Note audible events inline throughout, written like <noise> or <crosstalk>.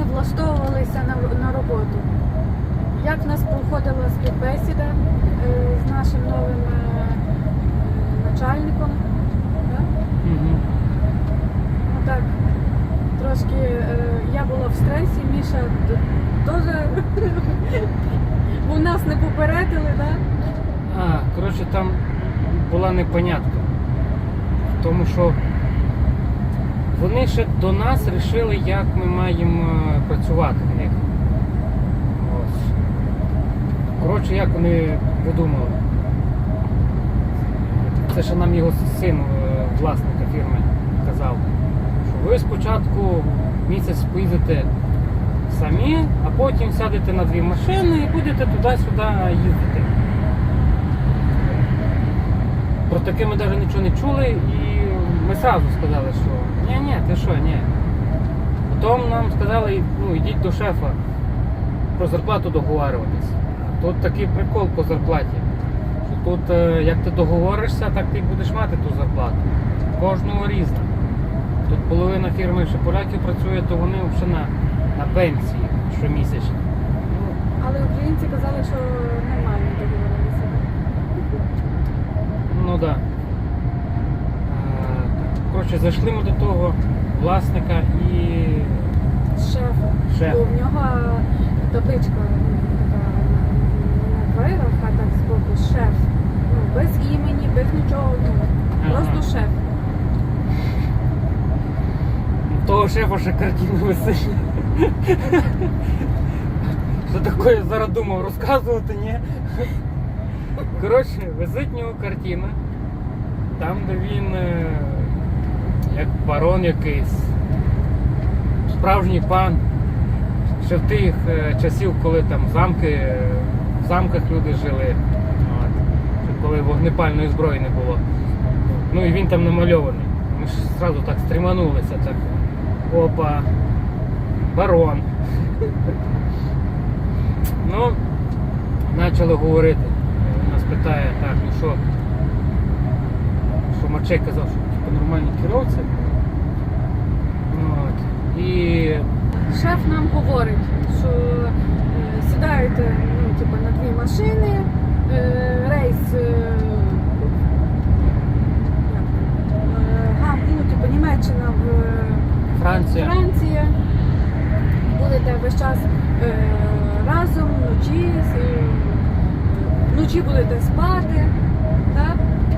ми влаштовувалися на, на роботу. Як в нас проходила співбесіда е, з нашим новим е, начальником. Да? Мгм. Ну так, трошки е, я була в стресі, Міша теж, бо нас не попередили, да? А, коротше, там була непонятка. В тому, що вони ще до нас вирішили, як ми маємо е, працювати в них. Ось. Коротше, як вони подумали. Це ще нам його син, е, власника фірми, казав, що ви спочатку місяць поїдете самі, а потім сядете на дві машини і будете туди-сюди їздити. Про таке ми навіть нічого не чули, і ми одразу сказали, що ні, ні, ти що, ні. Потім нам сказали, ну йдіть до шефа про зарплату договарюватись. Тут такий прикол по зарплаті. Що тут е, як ти договоришся, так ти будеш мати ту зарплату. Кожного різна. Тут половина фірми ще поляків працює, то вони взагалі на, на пенсії щомісячно. Ну, Але українці казали, що нормально договорилися. Ну так. Да. Коротше, зайшли ми до того власника і З. Шеф. Бо в нього табличка ну, така на, дверях, а так збоку шеф. Ну, без імені, без нічого. Ну, Ага. просто шеф. того шефа ще картина висить. Що таке я зараз думав розказувати, ні? Коротше, висить в нього картина. Там, де він е, як барон якийсь, справжній пан. Ще в тих е, часів, коли там замки, е, в замках люди жили. От. Коли вогнепальної зброї не було. Ну і він там намальований. Ми ж одразу так стріманулися, так. Опа, барон. Ну, почали говорити. Він Нас питає, так, ну що, що Марчей казав, що нормальні керовці. От. І Шеф нам говорить, що е, сідаєте ну, типу, на дві машини, е, рейс е, ну, типу, Німеччина в Франція. Франція. Будете весь час разом, вночі, вночі будете спати, так?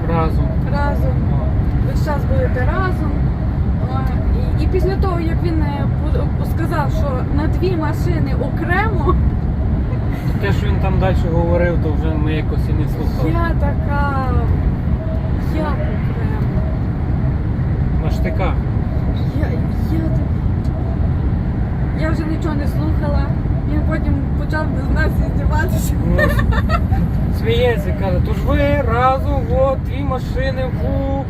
разом. разом весь час будете разом. І, після того, як він е, сказав, що на дві машини окремо, Те, що він там далі говорив, то вже ми якось і не слухали. я така, як окремо. На штиках. Я, я, я вже нічого не слухала. Він потім почав з нас здіватися. Ну, Сміється, каже, то ж ви разом, от, дві машини, фу,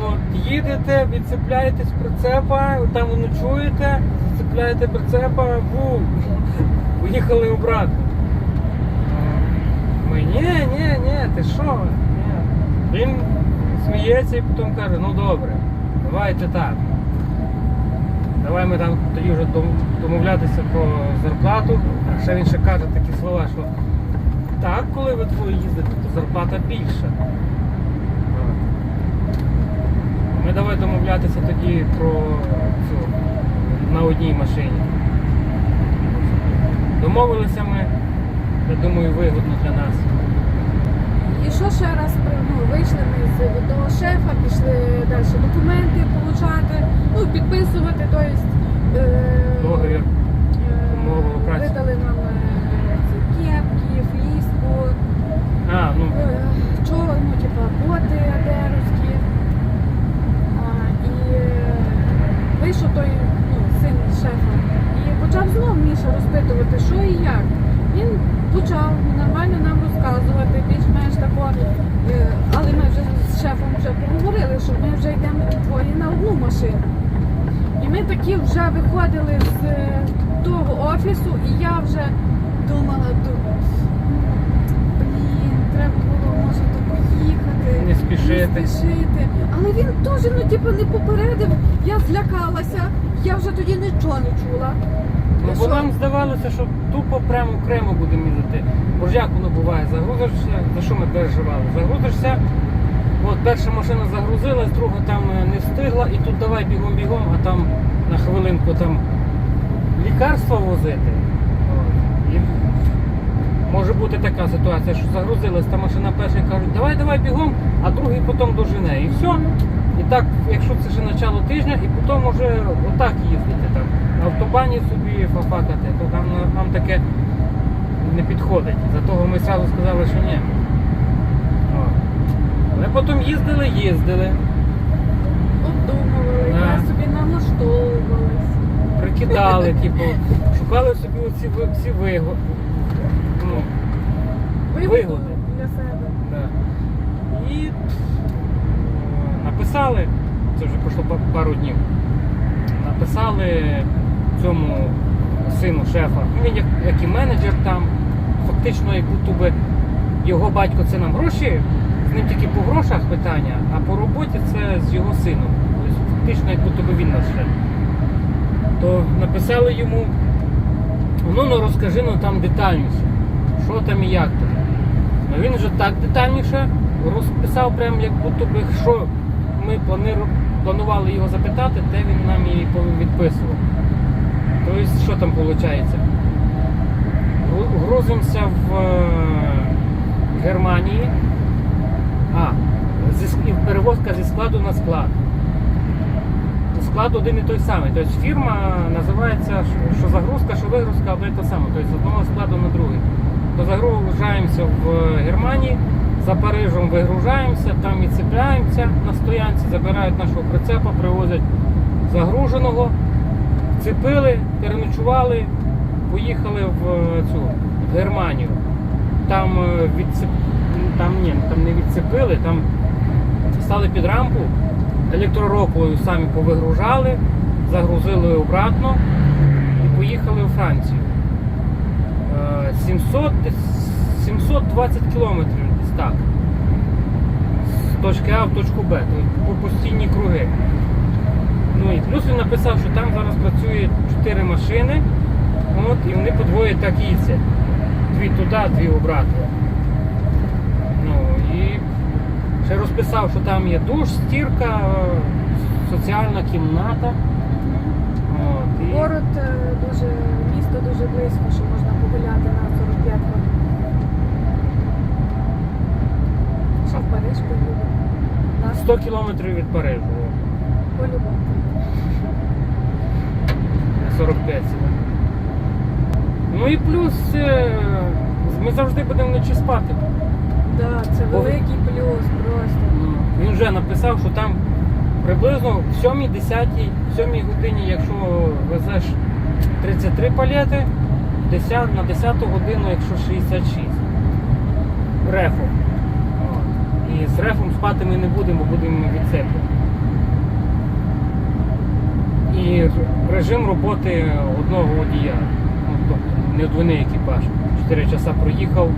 от, їдете, відцепляєтесь прицепа, там ночуєте, відцепляєте прицепа, фу, поїхали обратно. Ми, ні, ні, ні, ти що? Він сміється і потім каже, ну добре, давайте так. Давай ми там тоді вже домовлятися про зарплату. Ще він ще каже такі слова, що так, коли ви двоє їздите, то зарплата більша. От. Ми давай домовлятися тоді про цю на одній машині. Домовилися ми, я думаю, вигодно для нас. І що ще раз ну, вийшли ми з від того шефа, пішли далі документи получати, ну, підписувати, тобто е, Договір. е, видали нам е, ці кепки, фліску, А, ну, е, чого, ну, типа, боти адеровські. А, і е, вийшов той ну, син шефа і почав знову Міша розпитувати, що і як. Він почав нормально нам розказувати, більш-менш тако, е, але ми вже з шефом вже поговорили, що ми вже йдемо двоє на. І ми такі вже виходили з е, того офісу, і я вже думала, ду- блін, треба було може так поїхати. Не спішити. Не спішити. Але він теж ну, типу, не попередив, я злякалася, я вже тоді нічого не чула. ну що? нам здавалося, що тупо прямо окремо будемо їздити. Бо ж як воно буває, загрузишся, за що ми переживали? Загрузишся, от перша машина загрузилась, друга там е, не встигла, і тут давай бігом-бігом, а там на хвилинку там лікарства возити. От. І може бути така ситуація, що загрузилась та машина перша і кажуть, давай, давай бігом, а другий потім дожене. І все. І так, якщо це ще начало тижня, і потім може отак їздити там. На автобані собі фафакати, то там нам таке не підходить. За того ми одразу сказали, що ні. Але потім їздили, їздили, Обдумували, Да. я собі налаштовувалась. прикидали, типу, шукали собі оці ви- всі вигоди. Ну, Вигоди. для себе. Да. І е, написали, це вже пройшло па- пару днів. Написали цьому сину шефа. Ну, Він як, як і менеджер там, фактично, як будто би його батько це нам гроші, ним тільки по грошах питання, а по роботі це з його сином. Тобто фактично, як будто би він наш шеф. То написали йому, ну ну розкажи ну там детальніше, що там і як там. Ну він вже так детальніше розписав, прям як будто би, що ми планували його запитати, те він нам і відписував. Тобто, що там виходить? Грузимося в е, Германії. А, перевозка зі складу на склад. Склад один і той самий. Тобто фірма називається що- загрузка, що вигрузка і те саме. Тобто з одного складу на другий. То загружаємося в Германії, за Парижем вигружаємося, там і цепляємося на стоянці, забирають нашого прицепа, привозять загруженого, цепили, переночували, поїхали в е, цю в Германію. Там е, відцеп... там ні, там не відцепили, там стали під рампу, електророклою самі повигружали, загрузили обратно і поїхали у Францію. Е, 700, 720 кілометрів десь так. З точки А в точку Б, по постійні круги. Ну і плюс він написав, що там зараз працює 4 машини, от, і вони по двоє так їздять. Дві туди, дві обратно. Ну і ще розписав, що там є душ, стірка, соціальна кімната. От, і... Город е, дуже, місто дуже близько, що можна погуляти на 45 років. Що в Париж поїду? 100 кілометрів від Парижу. по-любому. 45 сюди. Ну і плюс е, ми завжди будемо вночі спати. Да, це великий плюс просто. Ну, Він вже написав, що там приблизно в 7 10 7 годині, якщо везеш 33 палети, 10, на 10 годину, якщо 66. Рефом. І з рефом спати ми не будемо, будемо відцеплювати. І режим роботи одного водія. Ну, тобто не двойний екіпаж. 4 часа проїхав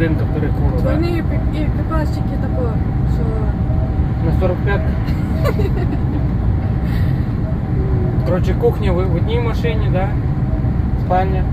годинка перекуру. да? Вони і екіпаж такого, що На 45. <laughs> Коротше, кухня в в одній машині, да? спальня.